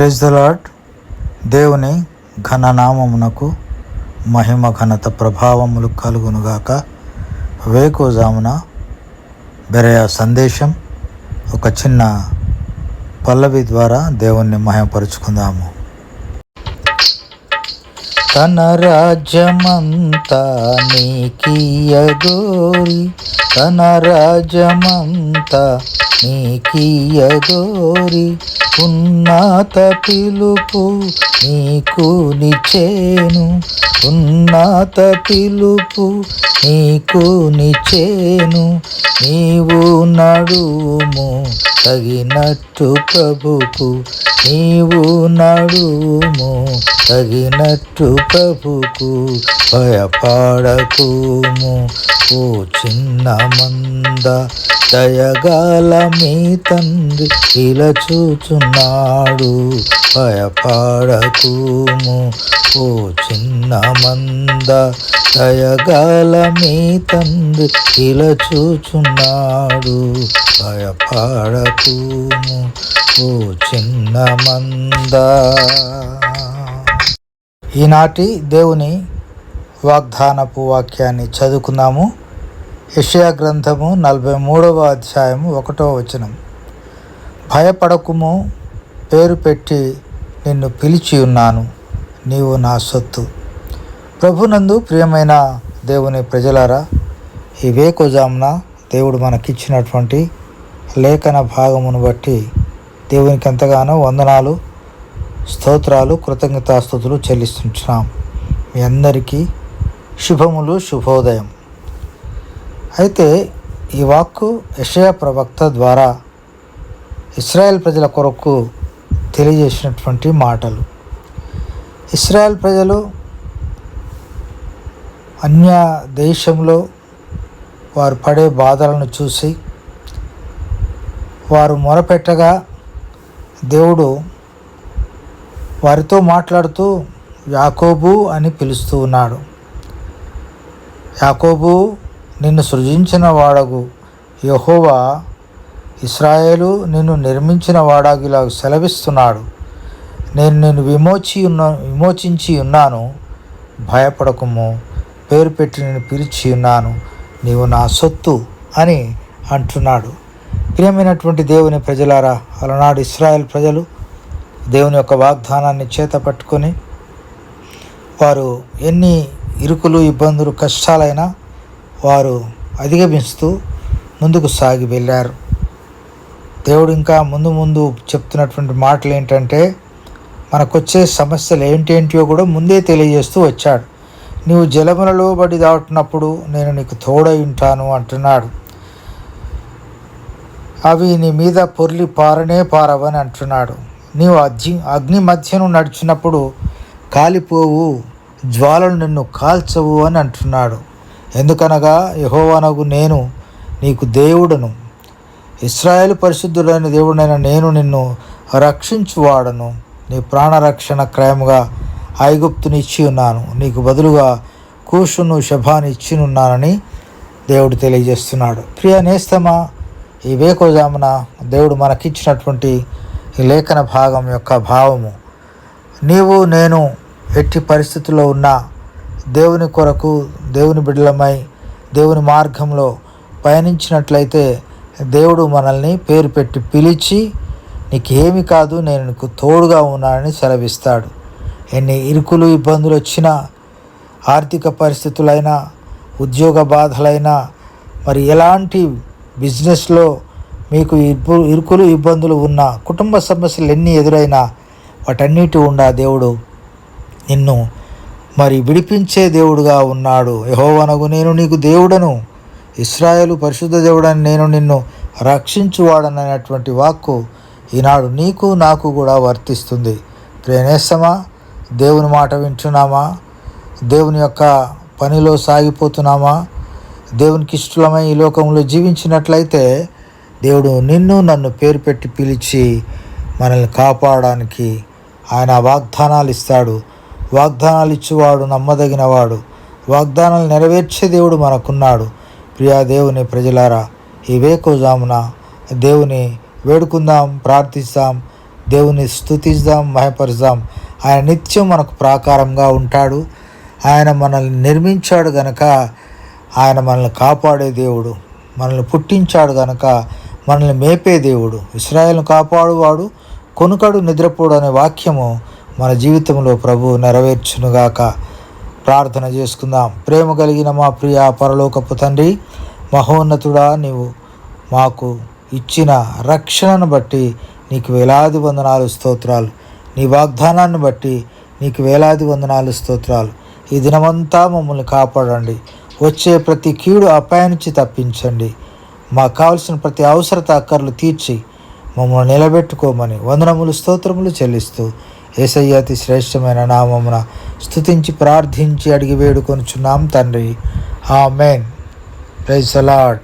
Praise the lord దేవుని ఘననామమునకు మహిమ ఘనత ప్రభావములు కలుగునుగాక. వేకోజామున బెరయ సందేశం ఒక చిన్న పల్లవి ద్వారా దేవుణ్ణి మహిమపరుచుకుందాము. తన రాజ్యమంతా నీకియగోరి తన రాజ్యమంతా నీకియగోరి ఉన్నత పిలుపు నీకు నిచేను ఉన్నత పిలుపు నీకు నిచేను నీవు నడుము తగినట్టు ప్రభుకు నీవు నడుము తగినట్టు ప్రభుకు భయపాడకుము. ఓ చిన్న మంద దయగాల మీ తండ్రి ఇలా చూచున్నాడు భయపాడకుము. ఓ చిన్న మంద దయగాల మీ తండ్రి ఇలా చూచున్నాడు భయపాడకుము. ఓ చిన్న మంద ఈనాటి దేవుని వాగ్దానపు వాక్యాన్ని చదువుకున్నాము యషయా గ్రంథము నలభై మూడవ అధ్యాయము ఒకటవ వచనం. భయపడకుము పేరు పెట్టి నిన్ను పిలిచి ఉన్నాను. నీవు నా సొత్తు. ప్రభునందు ప్రియమైన దేవుని ప్రజలారా ఈ వేకోజామున దేవుడు మనకిచ్చినటువంటి లేఖన భాగమును బట్టి దేవునికి ఎంతగానో వందనాలు స్తోత్రాలు కృతజ్ఞతాస్థుతులు చెల్లిస్తున్నాం మీ అందరికీ శుభములు శుభోదయం. అయితే ఈ వాక్కు యషయ ప్రవక్త ద్వారా ఇస్రాయెల్ ప్రజల కొరకు తెలియజేసినటువంటి మాటలు. ఇస్రాయెల్ ప్రజలు అన్య దేశంలో వారు పడే బాధలను చూసి వారు మొరపెట్టగా దేవుడు వారితో మాట్లాడుతూ యాకోబు అని పిలుస్తూ ఉన్నాడు. యాకోబు నిన్ను సృజించిన వాడగు. యహోవా ఇస్రాయేలు నిన్ను నిర్మించిన వాడాగిలా సెలవిస్తున్నాడు. నేను నిన్ను విమోచి ఉన్న విమోచించి ఉన్నాను. భయపడకము. పేరు పెట్టి నేను పిలిచి ఉన్నాను. నీవు నా సొత్తు అని అంటున్నాడు. ప్రియమైనటువంటి దేవుని ప్రజలారా అలనాడు ఇస్రాయల్ ప్రజలు దేవుని యొక్క వాగ్దానాన్ని చేత పట్టుకొని వారు ఎన్ని ఇరుకులు ఇబ్బందులు కష్టాలైనా వారు అధిగమిస్తూ ముందుకు సాగి వెళ్ళారు. దేవుడు ఇంకా ముందు ముందు చెప్తున్నటువంటి మాటలు ఏంటంటే మనకొచ్చే సమస్యలు ఏంటేంటియో కూడా ముందే తెలియజేస్తూ వచ్చాడు. నీవు జలములలో బడి దాటునప్పుడు నేను నీకు తోడై ఉంటాను అంటున్నాడు. అవి నీ మీద పొర్లి పారనే పారవని అంటున్నాడు. నీవు అగ్ని అగ్ని మధ్యను నడిచినప్పుడు కాలిపోవు జ్వాలలు నిన్ను కాల్చవు అని అంటున్నాడు. ఎందుకనగా యహోవనగు నేను నీకు దేవుడను. ఇస్రాయేల్ పరిశుద్ధుడైన దేవుడైన నేను నిన్ను రక్షించువాడను. నీ ప్రాణరక్షణ క్రయముగా ఐగుప్తుని ఇచ్చి ఉన్నాను నీకు బదులుగా కూషును శభాని ఇచ్చినున్నానని దేవుడు తెలియజేస్తున్నాడు. ప్రియ నేస్తమా ఈ వేకోజామున దేవుడు మనకిచ్చినటువంటి ఈ లేఖన భాగం యొక్క భావము. నీవు నేను ఎట్టి పరిస్థితుల్లో ఉన్నా దేవుని కొరకు దేవుని బిడ్డలమై దేవుని మార్గంలో పయనించినట్లయితే దేవుడు మనల్ని పేరు పెట్టి పిలిచి నీకేమి కాదు నేను నీకు తోడుగా ఉన్నానని సెలవిస్తాడు. ఎన్ని ఇరుకులు ఇబ్బందులు వచ్చినా ఆర్థిక పరిస్థితులైనా ఉద్యోగ బాధలైనా మరి ఎలాంటి బిజినెస్లో మీకు ఇబ్బు ఇరుకులు ఇబ్బందులు ఉన్న కుటుంబ సమస్యలు ఎన్ని ఎదురైనా వాటన్నిటి ఉండా దేవుడు నిన్ను మరి విడిపించే దేవుడుగా ఉన్నాడు. యహోవనగు నేను నీకు దేవుడను. ఇస్రాయేలు పరిశుద్ధ దేవుడని నేను నిన్ను రక్షించువాడననేటువంటి వాక్కు ఈనాడు నీకు నాకు కూడా వర్తిస్తుంది. ప్రేనేస్తమా దేవుని మాట వింటున్నామా? దేవుని యొక్క పనిలో సాగిపోతున్నామా? దేవునికి ఇష్టలమై ఈ లోకంలో జీవించినట్లయితే దేవుడు నిన్ను నన్ను పేరు పెట్టి పిలిచి మనల్ని కాపాడడానికి ఆయన వాగ్దానాలు ఇస్తాడు. వాగ్దానాలు ఇచ్చేవాడు నమ్మదగినవాడు. వాగ్దానాలు నెరవేర్చే దేవుడు మనకున్నాడు. ప్రియా దేవుని ప్రజలారా ఈ వేకోజామున దేవుని వేడుకుందాం ప్రార్థిస్తాం దేవుని స్తుతిద్దాం మహపరుద్దాం ఆయన నిత్యం మనకు ప్రాకారంగా ఉంటాడు. ఆయన మనల్ని నిర్మించాడు గనక ఆయన మనల్ని కాపాడే దేవుడు మనల్ని పుట్టించాడు గనక మనల్ని మేపే దేవుడు. ఇస్రాయల్ను కాపాడువాడు కొనుకడు నిద్రపోడు అనే వాక్యము మన జీవితంలో ప్రభు నెరవేర్చునుగాక. ప్రార్థన చేసుకుందాం. ప్రేమ కలిగిన మా ప్రియ పరలోకపు తండ్రి మహోన్నతుడా నీవు మాకు ఇచ్చిన రక్షణను బట్టి నీకు వేలాది వందనాలు స్తోత్రాలు. నీ వాగ్దానాన్ని బట్టి నీకు వేలాది వందనాలు స్తోత్రాలు. ఈ దినమంతా మమ్మల్ని కాపాడండి. వచ్చే ప్రతి కీడు అపాయించి తప్పించండి. మాకు కావలసిన ప్రతి అవసరత అక్కర్లు తీర్చి మమ్మల్ని నిలబెట్టుకోమని వందనములు స్తోత్రములు చెల్లిస్తూ ఏసయ్య అతి శ్రేష్టమైన నామమున స్థుతించి ప్రార్థించి అడిగి వేడుకొనుచున్నాం తండ్రి. ఆమెన్. Praise allot